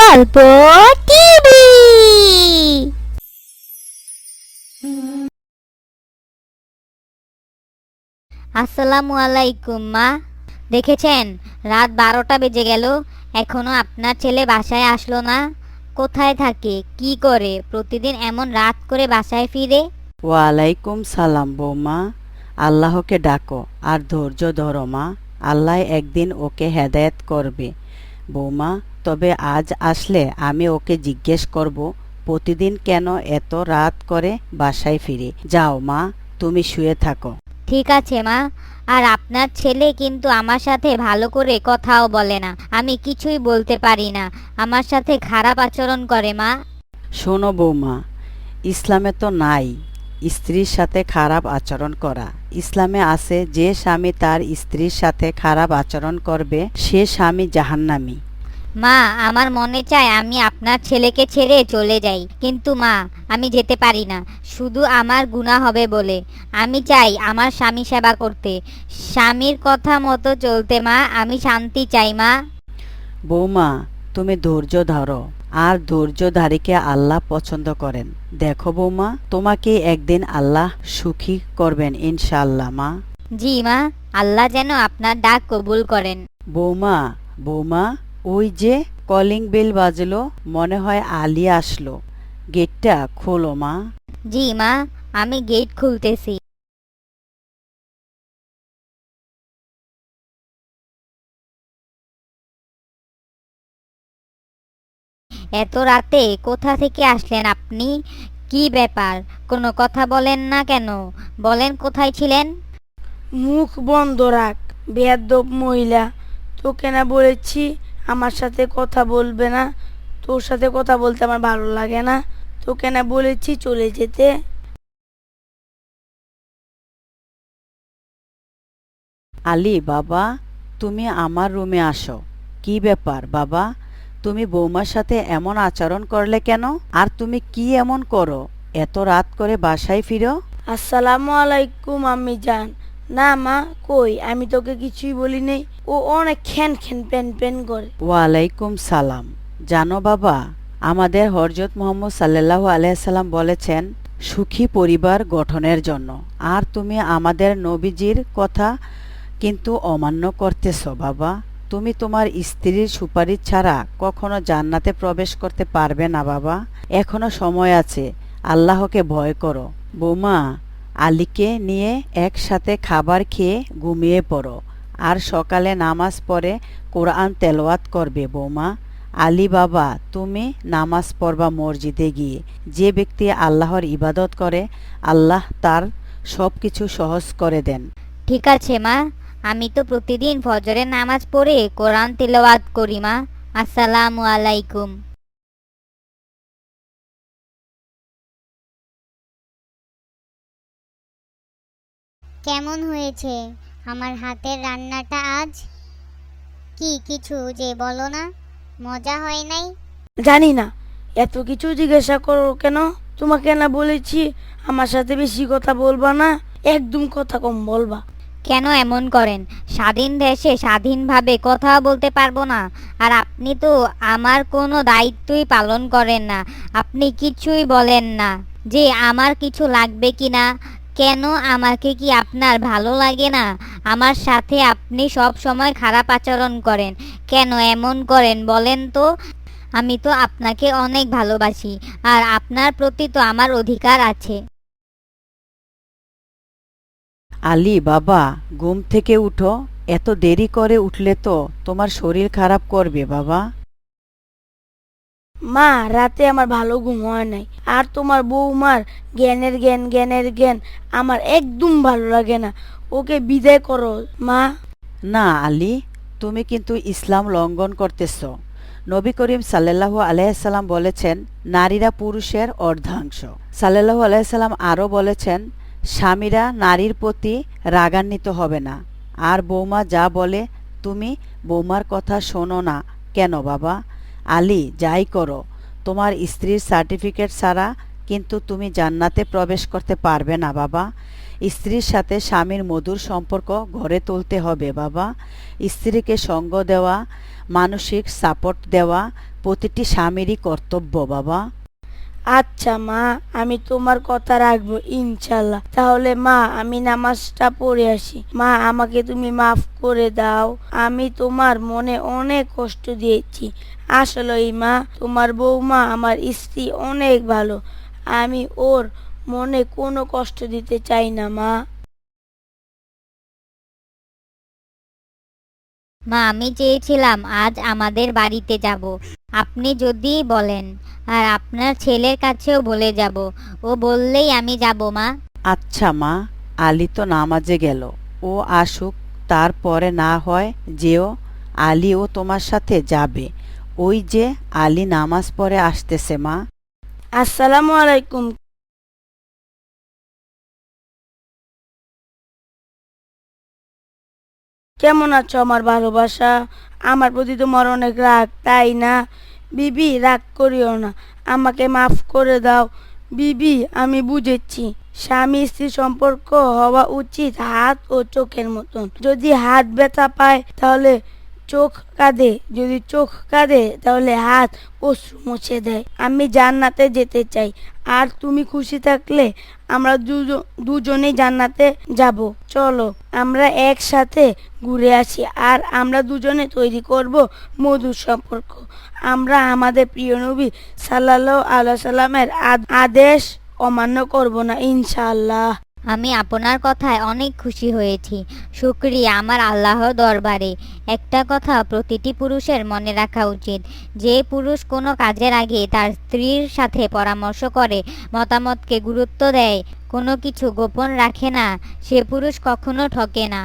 গল্প টিভি। আসসালামু আলাইকুম, মা। দেখেছেন, রাত বারোটা বেজে গেল। এখনও আপনার ছেলে বাসায় আসলো না। কোথায় থাকে, কি করে, প্রতিদিন এমন রাত করে বাসায় ফিরে? ওয়ালাইকুম সালাম, বৌমা। আল্লাহকে ডাকো আর ধৈর্য ধরো, মা। আল্লাহ একদিন ওকে হেদায়েত করবে। বৌমা তবে আজ আসলে আমি ওকে জিজ্ঞেস করব প্রতিদিন কেন এত রাত করে বাসায় ফিরে? যাও মা তুমি শুয়ে থাকো। ঠিক আছে মা আর আপনার ছেলে কিন্তু আমার সাথে ভালো করে কথাও বলে না আমি কিছুই বলতে পারি না আমার সাথে খারাপ আচরণ করে মা। শোনো বৌমা ইসলামে তো নাই স্ত্রীর সাথে খারাপ আচরণ করা। ইসলামে আছে যে স্বামী তার স্ত্রীর সাথে খারাপ আচরণ করবে সে স্বামী জাহান্নামী। মা আমার মনে চায় আমি আপনার ছেলেকে ছেড়ে চলে যাই কিন্তু মা আমি যেতে পারি না। শুধু আমার গুণা হবে বলে। আমি চাই আমার স্বামী সেবা করতে। স্বামীর কথা মতো চলতে মা আমি শান্তি চাই মা। বৌমা তুমি ধৈর্য ধরো। আর ধৈর্যধারীকে আল্লাহ পছন্দ করেন। দেখো বৌমা তোমাকে একদিন আল্লাহ সুখী করবেন ইনশাআল্লাহ মা। জি মা আল্লাহ যেন আপনার ডাক কবুল করেন। বৌমা বৌমা ওই যে কলিং বেল বাজলো মনে হয় আলী আসলো। গেটটা খোলো মা। জি মা আমি গেট খুলতেছি। এত রাতে কোথা থেকে আসলেন আপনি? কি ব্যাপার? কোনো কথা বলেন না কেন? বলেন কোথায় ছিলেন? মুখ বন্ধ রাখ বেয়াদব মহিলা। তোকে না বলেছি আমার সাথে কথা বলবে না। তোর সাথে কথা বলতে আমার ভালো লাগে না। তোকে না বলেছি চলে যেতে। আলী বাবা তুমি আমার রুমে আসো। কি ব্যাপার বাবা? তুমি বৌমার সাথে এমন আচরণ করলে কেন? আর তুমি কি এমন করো? এত রাত করে বাসায় ফিরো? আসসালামু আলাইকুম আম্মি জান। না মা কই? আমি তোকে কিছুই বলি নেই। ও অনেক খ্যান খ্যান প্যান প্যান করে। ওয়ালাইকুম সালাম। জানো বাবা আমাদের হরজত মোহাম্মদ সাল্লাল্লাহু আলাইসাল্লাম বলেছেন সুখী পরিবার গঠনের জন্য। আর তুমি আমাদের নবীজির কথা কিন্তু অমান্য করতেছ বাবা। তুমি তোমার স্ত্রীর সুপারিশ ছাড়া কখনো জান্নাতে প্রবেশ করতে পারবে না, বাবা। এখনও সময় আছে। আল্লাহকে ভয় করো। বৌমা, আলীকে নিয়ে একসাথে খাবার খেয়ে ঘুমিয়ে পড়ো। আর সকালে নামাজ পড়ে কোরআন তেলাওয়াত করবে, বৌমা। আলী বাবা, তুমি নামাজ পড়বা মসজিদে গিয়ে। যে ব্যক্তি আল্লাহর ইবাদত করে, আল্লাহ তার সব কিছু সহজ করে দেন। ঠিক আছে, মা। আমি তো প্রতিদিন ফজরের নামাজ পড়ে কোরআন তেলাওয়াত করি মা। আসসালামু আলাইকুম। কেমন হয়েছে? আমার হাতের রান্নাটা আজ? কি কিছু যে বলো না মজা হয় নাই? জানি না এত কিছু জিজ্ঞাসা করো কেন? তোমাকে না বলেছি আমার সাথে বেশি কথা বলবা না একদম কথা কম বলবা। কেন এমন করেন? স্বাধীন দেশে স্বাধীনভাবে কথা বলতে পারব না। আর আপনি তো আমার কোনো দায়িত্বই পালন করেন না। আপনি কিছুই বলেন না যে আমার কিছু লাগবে কি না কেন আমাকে কি আপনার ভালো লাগে না? আমার সাথে আপনি সব সময় খারাপ আচরণ করেন। কেন এমন করেন বলেন তো? আমি তো আপনাকে অনেক ভালোবাসি। আর আপনার প্রতি তো আমার অধিকার আছে। আলী বাবা ঘুম থেকে উঠো। এত দেরি করে উঠলে তো তোমার শরীর খারাপ করবে বাবা। মা রাতে আমার ভালো ঘুম হয় নাই। আর তোমার বৌমার জ্ঞানের জ্ঞান জ্ঞানের জ্ঞান আমার একদম ভালো লাগে না। ওকে বিদায় করো মা। না আলী তুমি কিন্তু ইসলাম লঙ্ঘন করতেছ। নবী করিম সাল্লাল্লাহু আলাইসাল্লাম বলেছেন নারীরা পুরুষের অর্ধাংশ। সাল্লাল্লাহু আলাইসাল্লাম আরও বলেছেন স্বামীরা নারীর প্রতি রাগান্বিত হবে না। আর বৌমা যা বলে, তুমি বৌমার কথা শোনো না কেন বাবা? আলী, যাই করো, তোমার স্ত্রীর সার্টিফিকেট ছাড়া কিন্তু তুমি জান্নাতে প্রবেশ করতে পারবে না বাবা। স্ত্রীর সাথে স্বামীর মধুর সম্পর্ক গড়ে তুলতে হবে বাবা। স্ত্রীকে সঙ্গ দেওয়া, মানসিক সাপোর্ট দেওয়া প্রতিটি স্বামীরই কর্তব্য বাবা। আচ্ছা মা, আমি তোমার কথা রাখব ইনশাল্লাহ তাহলে, মা, আমি নামাজটা পড়ে আসি। মা, আমাকে তুমি মাফ করে দাও। আমি তোমার মনে অনেক কষ্ট দিয়েছি। আসলেই, মা, তোমার বৌমা আমার স্ত্রী অনেক ভালো। আমি ওর মনে কোনো কষ্ট দিতে চাই না, মা। মা আমি চেয়েছিলাম আজ আমাদের বাড়িতে যাব। আপনি যদি বলেন আর আপনার ছেলের কাছেও বলে যাব। ও বললেই আমি যাব মা। আচ্ছা মা। আলী তো নামাজে গেল। ও আসুক তারপরে না হয় যেও আলী ও তোমার সাথে যাবে। ওই যে আলী নামাজ পড়ে আসতেছে মা। আসসালামু আলাইকুম। কেমন আছো আমার ভালোবাসা? আমার প্রতি তোমার অনেক রাগ, তাই না? বিবি, রাগ করিও না। আমাকে মাফ করে দাও। বিবি, আমি বুঝেছি। স্বামী স্ত্রী সম্পর্ক হওয়া উচিত হাত ও চোখের মতন। যদি হাত ব্যথা পায়, তাহলে চোখ কাঁদে, যদি চোখ কাঁদে, তাহলে হাত অশ্রু মুছে দেয়। আমি জান্নাতে যেতে চাই, আর তুমি খুশি থাকলে আমরা দুজন দুজনেই জান্নাতে যাব। চলো, আমরা একসাথে ঘুরে আসি, আর আমরা দুজনে তৈরি করব মধুর সম্পর্ক। আমরা আমাদের প্রিয় নবী সাল্লাল্লাহু আলাইহি সাল্লামের আদ- আদেশ অমান্য করব না, ইনশাআল্লাহ। আমি আপনার কথায় অনেক খুশি হয়েছি। শুক্রিয়া আমার আল্লাহ দরবারে। একটা কথা প্রতিটি পুরুষের মনে রাখা উচিত। যে পুরুষ কোনো কাজের আগে তার স্ত্রীর সাথে পরামর্শ করে, মতামতকে গুরুত্ব দেয়, কোনো কিছু গোপন রাখে না, সে পুরুষ কখনো ঠকে না।